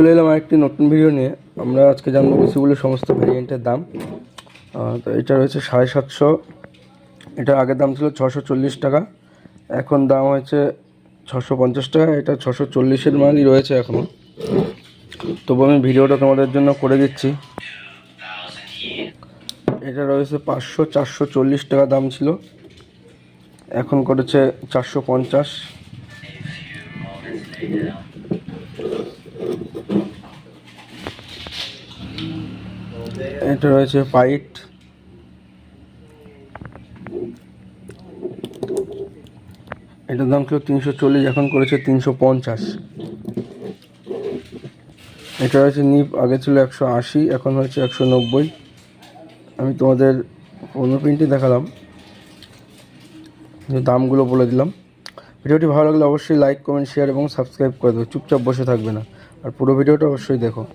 চলে এলাম একটি নতুন ভিডিও নিয়ে। আমরা আজকে জানব পিসিগুলোর সমস্ত ভ্যারিয়েন্টের দাম। তো এটা রয়েছে সাড়ে সাতশো। এটা আগের দাম ছিল ছশো চল্লিশ টাকা। এখন দাম হয়েছে ছশো পঞ্চাশ টাকা। এটা ছশো চল্লিশের মালই রয়েছে এখনও তবু আমি ভিডিওটা তোমাদের জন্য করে দিচ্ছি। এটা রয়েছে পাঁচশো চারশো চল্লিশ টাকা দাম ছিল। এখন করেছে চারশো পঞ্চাশ। এটা রয়েছে পাইট। এটার দাম ছিল তিনশো চল্লিশ, এখন করেছে তিনশো পঞ্চাশ। এটা রয়েছে নিপ, আগে ছিল একশো আশি, এখন হয়েছে একশো নব্বই। আমি তোমাদের অন্য প্রিন্টে দেখালাম দামগুলো বলে দিলাম। ভিডিওটি ভালো লাগলে অবশ্যই লাইক কমেন্ট শেয়ার এবং সাবস্ক্রাইব করে দেবো চুপচাপ বসে থাকবে না। আর পুরো ভিডিওটা অবশ্যই দেখো।